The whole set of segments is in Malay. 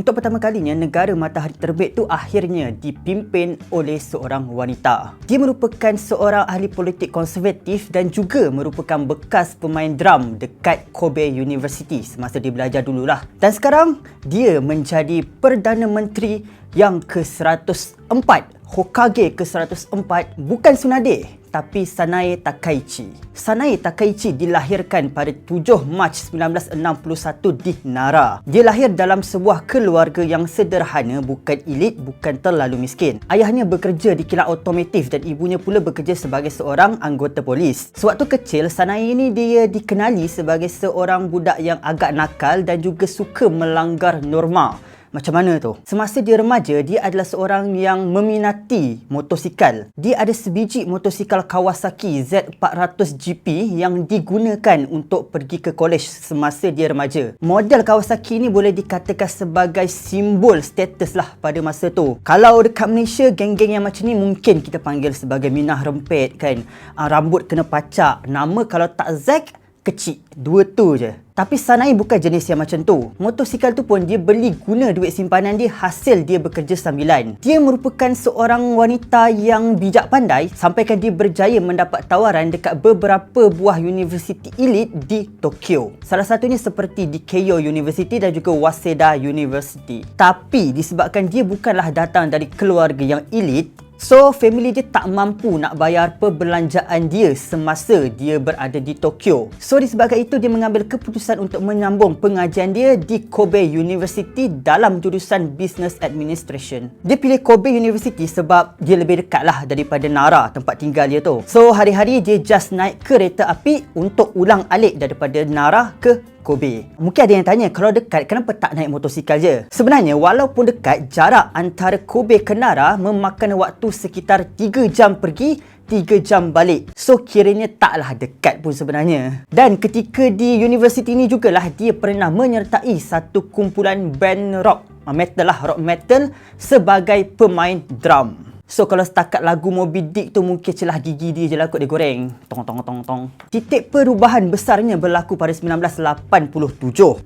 Untuk pertama kalinya, negara matahari terbit tu akhirnya dipimpin oleh seorang wanita. Dia merupakan seorang ahli politik konservatif dan juga merupakan bekas pemain drum dekat Kobe University semasa dia belajar dululah. Dan sekarang, dia menjadi Perdana Menteri yang ke-104 Hokage ke-104 bukan Tsunade tapi Sanae Takaichi. Sanae Takaichi dilahirkan pada 7 Mac 1961 di Nara. Dia lahir dalam sebuah keluarga yang sederhana, bukan elit, bukan terlalu miskin. Ayahnya bekerja di kilang otomotif dan ibunya pula bekerja sebagai seorang anggota polis. Sewaktu kecil, Sanae ini dia dikenali sebagai seorang budak yang agak nakal dan juga suka melanggar norma. Macam mana tu? Semasa dia remaja, dia adalah seorang yang meminati motosikal. Dia ada sebiji motosikal Kawasaki Z400 GP yang digunakan untuk pergi ke kolej semasa dia remaja. Model Kawasaki ni boleh dikatakan sebagai simbol status lah pada masa tu. Kalau dekat Malaysia, geng-geng yang macam ni mungkin kita panggil sebagai minah rempet kan. Uh, rambut kena pacak. Nama kalau tak Zack, kecil. Dua tu je. Tapi Sanai bukan jenis yang macam tu. Motosikal tu pun dia beli guna duit simpanan dia hasil dia bekerja sambilan. Dia merupakan seorang wanita yang bijak pandai sampaikan dia berjaya mendapat tawaran dekat beberapa buah universiti elit di Tokyo. Salah satunya seperti di Keio University dan juga Waseda University. Tapi disebabkan dia bukanlah datang dari keluarga yang elit, So, family dia tak mampu nak bayar perbelanjaan dia semasa dia berada di Tokyo. So, disebabkan itu dia mengambil keputusan untuk menyambung pengajian dia di Kobe University dalam jurusan Business Administration. Dia pilih Kobe University sebab dia lebih dekat lah daripada Nara, tempat tinggal dia tu. So, hari-hari dia just naik kereta api untuk ulang alik daripada Nara ke Kobe. Mungkin ada yang tanya, kalau dekat kenapa tak naik motosikal je? Sebenarnya, walaupun dekat, jarak antara Kobe ke Nara memakan waktu sekitar 3 jam pergi, 3 jam balik. So, kiranya taklah dekat pun sebenarnya. Dan ketika di universiti ni jugalah dia pernah menyertai satu kumpulan band rock metal lah, rock metal sebagai pemain drum. So kalau setakat lagu Moby Dick tu mungkin celah gigi dia je lah kot dia goreng. Tong tong tong tong. Titik perubahan besarnya berlaku pada 1987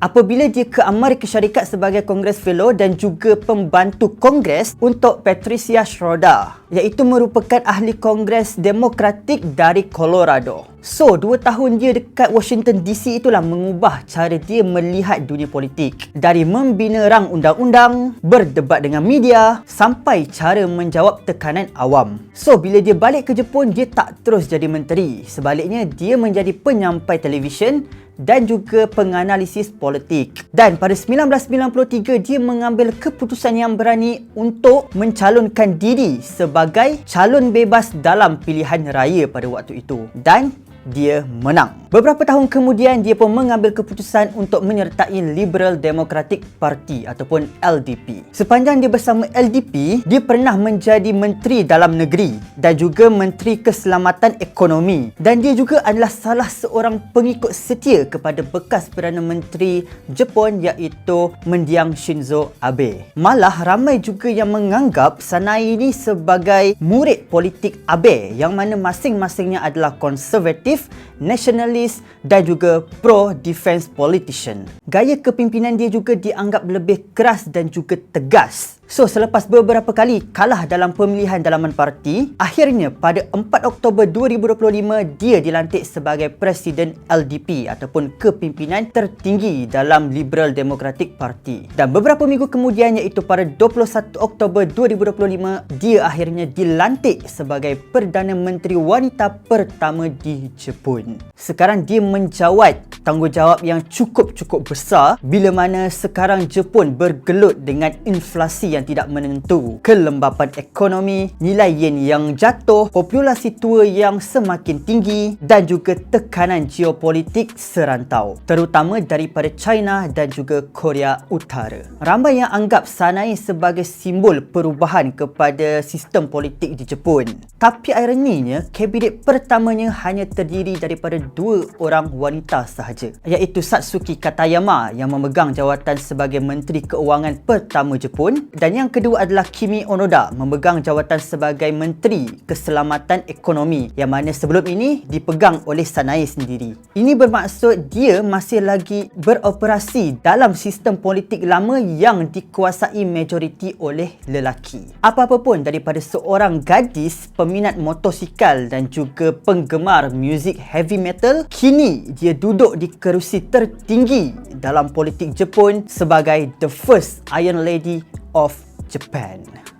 apabila dia ke Amerika Syarikat sebagai Congress Fellow dan juga pembantu Kongres untuk Patricia Schroeder iaitu merupakan ahli Kongres Demokratik dari Colorado. So, dua tahun dia dekat Washington DC itulah mengubah cara dia melihat dunia politik. Dari membina rang undang-undang, berdebat dengan media, sampai cara menjawab tekanan awam. So, bila dia balik ke Jepun, dia tak terus jadi menteri. Sebaliknya, dia menjadi penyampai televisyen dan juga penganalisis politik. Dan pada 1993 dia mengambil keputusan yang berani untuk mencalonkan diri sebagai calon bebas dalam pilihan raya pada waktu itu. Dan dia menang. Beberapa tahun kemudian, dia pun mengambil keputusan untuk menyertai Liberal Democratic Party ataupun LDP. Sepanjang dia bersama LDP, dia pernah menjadi Menteri Dalam Negeri dan juga Menteri Keselamatan Ekonomi. Dan dia juga adalah salah seorang pengikut setia kepada bekas Perdana Menteri Jepun iaitu Mendiang Shinzo Abe. Malah ramai juga yang menganggap Sanai ini sebagai murid politik Abe yang mana masing-masingnya adalah konservatif konservatif, nasionalis dan juga pro-defense politician. Gaya kepimpinan dia juga dianggap lebih keras dan juga tegas. So, selepas beberapa kali kalah dalam pemilihan dalaman parti, akhirnya pada 4 Oktober 2025, dia dilantik sebagai Presiden LDP ataupun kepimpinan tertinggi dalam Liberal Democratic Party. Dan beberapa minggu kemudian iaitu pada 21 Oktober 2025, dia akhirnya dilantik sebagai Perdana Menteri Wanita pertama di Jepun. Sekarang dia menjawat tanggungjawab yang cukup-cukup besar bila mana sekarang Jepun bergelut dengan inflasi yang tidak menentu, kelembapan ekonomi, nilai yen yang jatuh, populasi tua yang semakin tinggi dan juga tekanan geopolitik serantau, terutama daripada China dan juga Korea Utara. Ramai yang anggap Sanai sebagai simbol perubahan kepada sistem politik di Jepun. Tapi ironinya, kabinet pertamanya hanya terdiri daripada dua orang wanita sahaja, iaitu Satsuki Katayama yang memegang jawatan sebagai Menteri Keuangan pertama Jepun Dan yang kedua adalah Kimi Onoda memegang jawatan sebagai Menteri Keselamatan Ekonomi yang mana sebelum ini dipegang oleh Sanai sendiri. Ini bermaksud dia masih lagi beroperasi dalam sistem politik lama yang dikuasai majoriti oleh lelaki. Apa-apa pun daripada seorang gadis peminat motosikal dan juga penggemar muzik heavy metal, kini dia duduk di kerusi tertinggi dalam politik Jepun sebagai the first Iron Lady of Japan.